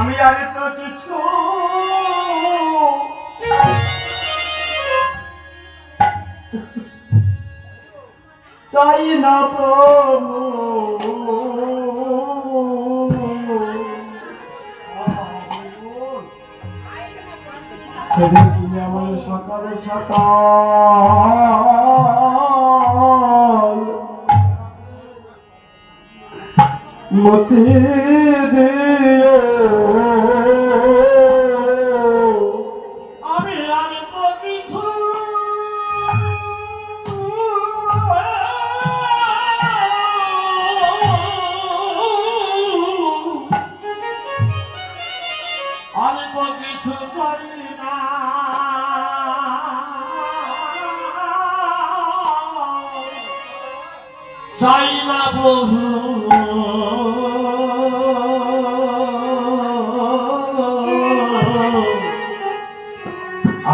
আমি জানি তো কিছু চাই না প্রভু। সেদিন তুমি আমার সকালে সকাল মতি দিও প্রভু।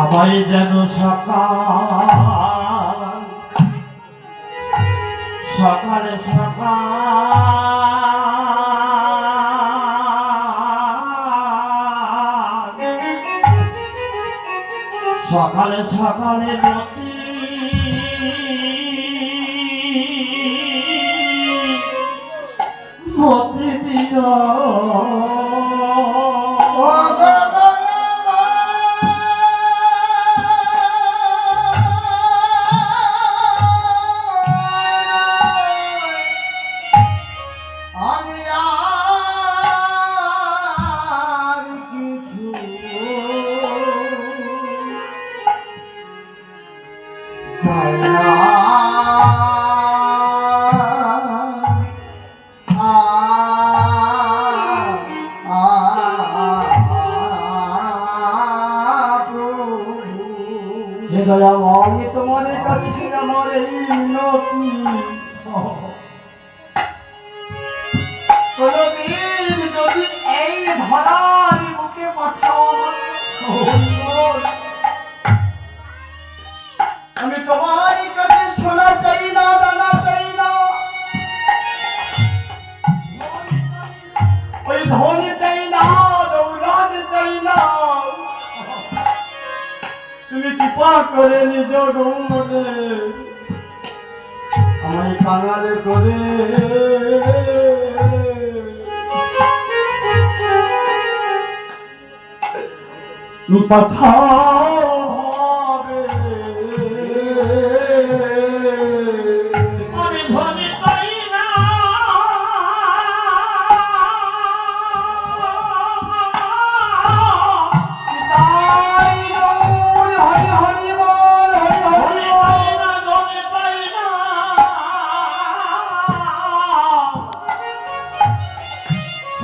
আমায় যেন সকাল সকালে সকাল সকালে সকালে চাই না আ, আ, প্রভু। হে দয়াময় তোমার কাছে আমার এই মিনতি কোনদিন যদি এই ধরার বুকে পাঠাও কৃপা করে নিজ গৌরে আমায় কাঙালে করে। পাঠাও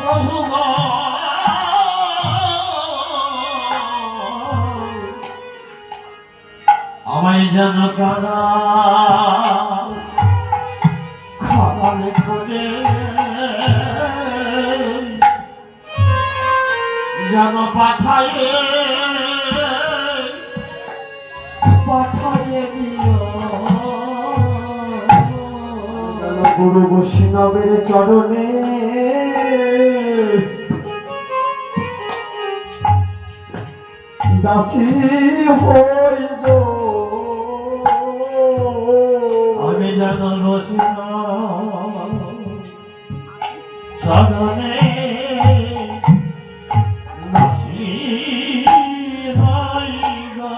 প্রভু আমায় যেন খাবারে করে যেন গুরু বৈষ্ণবের চরণে দাসী হইব আমি যেন রসিন সদনে নাসি হইগা।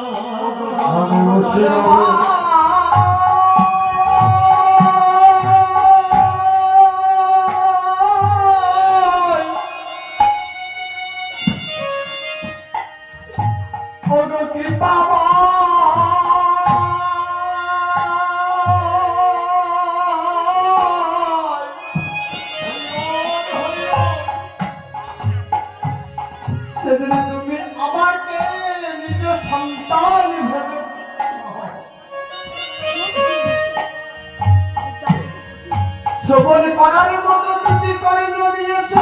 সবল করার মতো দুটি কর্ণ দিয়েছ।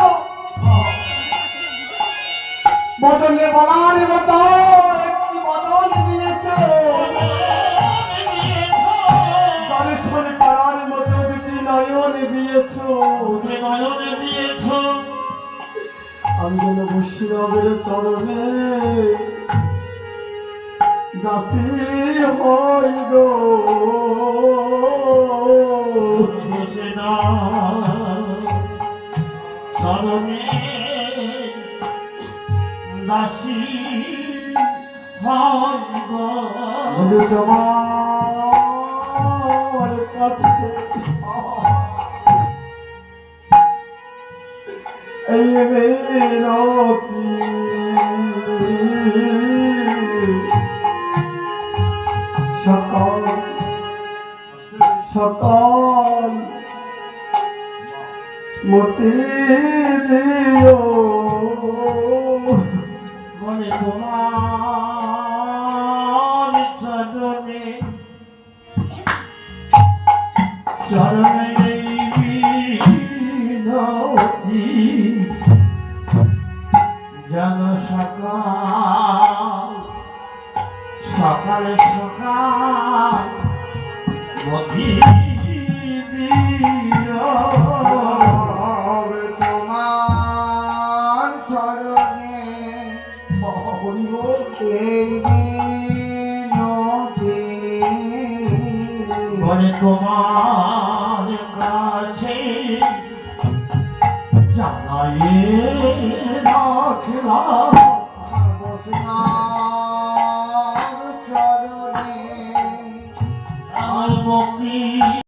বদলে বলার মতো একটি বদল দিয়েছ। দর্শন করার মতো দুটি নয়ন দিয়েছ। নয়নে দিয়েছ আমি যেন বৈষ্ণবের চরণে দাসী হই গো দাসী হয় তোমার কাছে এই মেরতি সকাল সকাল মতি দিও। বিনতি যেন সকাল সকালে সকাল মতি 其实老好